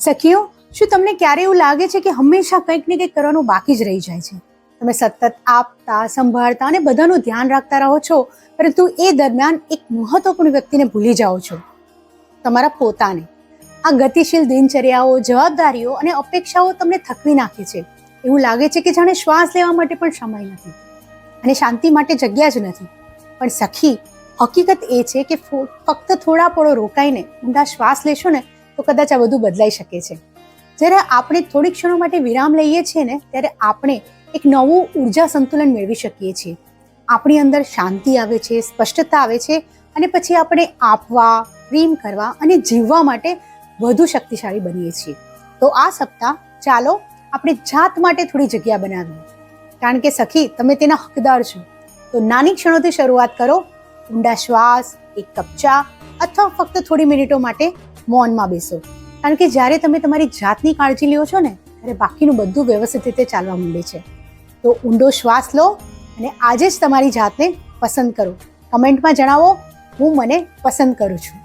સખીઓ, શું તમને ક્યારે એવું લાગે છે કે હંમેશા કંઈક ને કંઈક કરવાનું બાકી જ રહી જાય છે? તમે સતત આપતા, સંભાળતા અને બધાનું ધ્યાન રાખતા રહો છો, પરંતુ એ દરમિયાન એક મહત્વપૂર્ણ વ્યક્તિને ભૂલી જાઓ છો. તમારા પોતાને. આ ગતિશીલ દિનચર્યાઓ, જવાબદારીઓ અને અપેક્ષાઓ તમને થકવી નાખે છે. એવું લાગે છે કે જાણે શ્વાસ લેવા માટે પણ સમય નથી. અને શાંતિ માટે જગ્યા જ નથી. પણ સખી, હકીકત એ છે કે ફક્ત થોડા પળો રોકાઈને ઊંડા શ્વાસ લેશો ને તો કદાચ આ બધું બદલાઈ શકે છે. જ્યારે આપણે થોડી ક્ષણો માટે વિરામ લઈએ છીએ ને, ત્યારે આપણે એક નવું ઊર્જા સંતુલન મેળવી શકીએ છીએ. આપણી અંદર શાંતિ આવે છે, સ્પષ્ટતા આવે છે, અને પછી આપણે આપવા, પ્રેમ કરવા અને જીવવા માટે વધુ શક્તિશાળી બનીએ છીએ. તો આ સપ્તાહ ચાલો આપણે જાત માટે થોડી જગ્યા બનાવીએ. કારણ કે સખી, તમે તેના હકદાર છો. તો નાની ક્ષણોથી શરૂઆત કરો. ઊંડા શ્વાસ, એક કપ અથવા ફક્ત થોડી મિનિટો માટે મૌનમાં બેસો. કારણ કે જ્યારે તમે તમારી જાતની કાળજી લ્યો છો ને, ત્યારે બાકીનું બધું વ્યવસ્થિત રીતે ચાલવા માંડે છે. તો ઊંડો શ્વાસ લો અને આજે જ તમારી જાતને પસંદ કરો. કમેન્ટમાં જણાવો, હું મને પસંદ કરું છું.